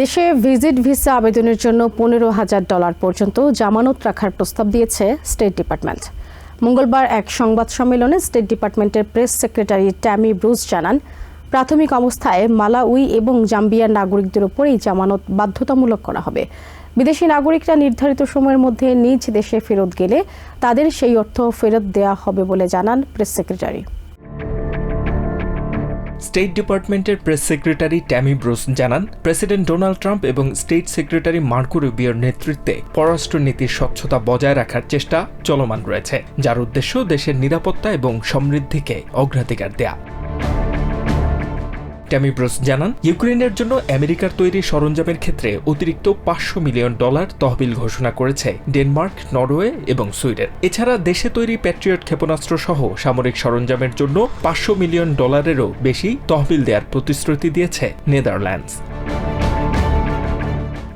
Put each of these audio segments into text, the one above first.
দেশে visit visa আবেদনের জন্য পনেরো হাজার ডলার পর্যন্ত জামানত রাখার প্রস্তাব দিয়েছে স্টেট ডিপার্টমেন্ট। মঙ্গলবার এক সংবাদ সম্মেলনে স্টেট ডিপার্টমেন্টের প্রেস সেক্রেটারি ট্যামি ব্রুস জানান, প্রাথমিক অবস্থায় মালাউই এবং জাম্বিয়ার নাগরিকদের ওপরেই জামানত বাধ্যতামূলক করা হবে। বিদেশি নাগরিকরা নির্ধারিত সময়ের মধ্যে নিজ দেশে ফেরত গেলে তাদের সেই অর্থ ফেরত দেওয়া হবে বলে জানান প্রেস সেক্রেটারি। স্টেট ডিপার্টমেন্টের প্রেস সেক্রেটারি ট্যামি ব্রোস জানান প্রেসিডেন্ট ডোনাল্ড ট্রাম্প এবং স্টেট সেক্রেটারি মার্কো রুবিওর নেতৃত্বে পররাষ্ট্রনীতির স্বচ্ছতা বজায় রাখার চেষ্টা চলমান রয়েছে, যার উদ্দেশ্য দেশের নিরাপত্তা এবং সমৃদ্ধিকে অগ্রাধিকার দেয়া। ট্যামি ব্রুস জানান, ইউক্রেনের জন্য আমেরিকার তৈরি সরঞ্জামের ক্ষেত্রে অতিরিক্ত পাঁচশো মিলিয়ন ডলার তহবিল ঘোষণা করেছে ডেনমার্ক, নরওয়ে এবং সুইডেন। এছাড়া দেশে তৈরি প্যাট্রিয়ট ক্ষেপণাস্ত্র সহ সামরিক সরঞ্জামের জন্য পাঁচশো মিলিয়ন ডলারেরও বেশি তহবিল দেওয়ার প্রতিশ্রুতি দিয়েছে নেদারল্যান্ডস।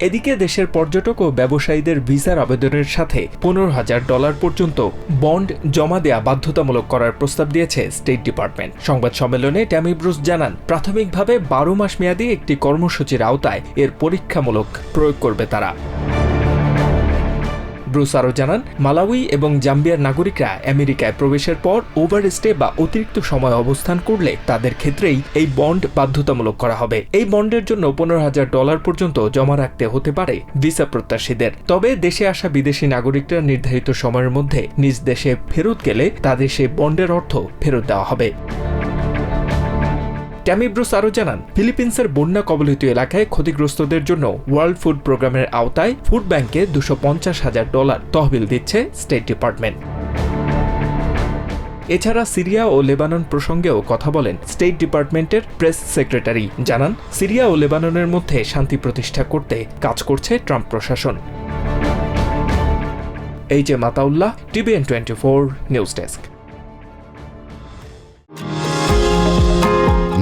এদিকে দেশের পর্যটক ও ব্যবসায়ীদের ভিসার আবেদনের সাথে পনেরো হাজার ডলার পর্যন্ত বন্ড জমা দেয়া বাধ্যতামূলক করার প্রস্তাব দিয়েছে স্টেট ডিপার্টমেন্ট। সংবাদ সম্মেলনে ট্যামি ব্রুস জানান, প্রাথমিকভাবে বারো মাস মেয়াদী একটি কর্মসূচির আওতায় এর পরীক্ষামূলক প্রয়োগ করবে তারা। ব্রুস আরও জানান, মালাউই এবং জাম্বিয়ার নাগরিকরা আমেরিকায় প্রবেশের পর ওভারস্টে বা অতিরিক্ত সময় অবস্থান করলে তাদের ক্ষেত্রেই এই বন্ড বাধ্যতামূলক করা হবে। এই বন্ডের জন্য পনেরো হাজার ডলার পর্যন্ত জমা রাখতে হতে পারে ভিসা প্রত্যাশীদের। তবে দেশে আসা বিদেশি নাগরিকরা নির্ধারিত সময়ের মধ্যে নিজ দেশে ফেরত গেলে তাদের সেই বন্ডের অর্থ ফেরত দেওয়া হবে। ট্যামি ব্রুস আরও জানান, ফিলিপিন্সের বন্যা কবলিত এলাকায় ক্ষতিগ্রস্তদের জন্য ওয়ার্ল্ড ফুড প্রোগ্রামের আওতায় ফুড ব্যাংকে দুশো হাজার ডলার তহবিল দিচ্ছে স্টেট ডিপার্টমেন্ট। এছাড়া সিরিয়া ও লেবানন প্রসঙ্গেও কথা বলেন স্টেট ডিপার্টমেন্টের প্রেস সেক্রেটারি। জানান, সিরিয়া ও লেবাননের মধ্যে শান্তি প্রতিষ্ঠা করতে কাজ করছে ট্রাম্প প্রশাসন। H A Mataullah, TVN twenty four news desk.